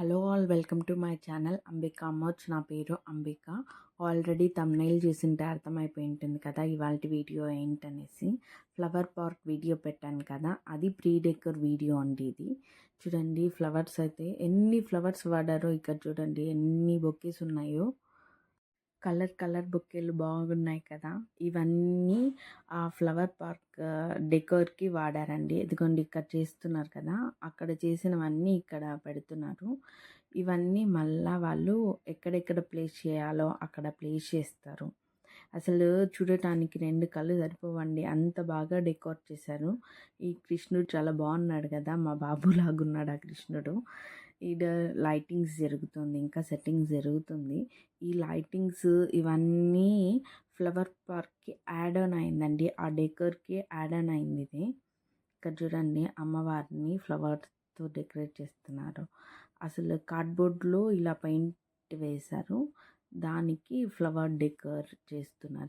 Hello all welcome to my channel Ambika అమ్మొచ్చు నా పేరు అంబిక. ఆల్రెడీ తమ్నైల్ చూసింటే అర్థమైపోయి ఉంటుంది కదా ఇవాళ వీడియో ఏంటనేసి. ఫ్లవర్ పార్క్ వీడియో పెట్టాను కదా అది ప్రీ డెకర్ వీడియో అండి ఇది. చూడండి ఫ్లవర్స్ అయితే ఎన్ని ఫ్లవర్స్ వాడారో ఇక్కడ చూడండి ఎన్ని బొకేస్ ఉన్నాయో. కలర్ కలర్ బొకేలు బాగున్నాయి కదా. ఇవన్నీ ఆ ఫ్లవర్ పార్క్ డెకోర్కి వాడారండి. ఇదిగోండి ఇక్కడ చేస్తున్నారు కదా. అక్కడ చేసినవన్నీ ఇక్కడ పెడుతున్నారు. ఇవన్నీ మళ్ళా వాళ్ళు ఎక్కడెక్కడ ప్లేస్ చేయాలో అక్కడ ప్లేస్ చేస్తారు. అసలు చూడటానికి రెండు కళ్ళు సరిపోవండి. అంత బాగా డెకోర్ చేశారు. ఈ కృష్ణుడు చాలా బాగున్నాడు కదా మా బాబు లాగున్నాడు ఆ కృష్ణుడు. ఈడ లైటింగ్స్ జరుగుతుంది ఇంకా సెట్టింగ్స్ జరుగుతుంది. ఈ లైటింగ్స్ ఇవన్నీ ఫ్లవర్ పార్క్కి యాడ్ ఆన్ అయిందండి. ఆ డెకర్కి యాడ్ ఆన్ అయింది ఇది. ఇక్కడ చూడండి అమ్మవారిని ఫ్లవర్స్తో డెకరేట్ చేస్తున్నారు. అసలు కార్డ్బోర్డ్లో ఇలా పెయింట్ వేశారు. దానికి ఫ్లవర్ డెకర్ చేస్తున్నారు.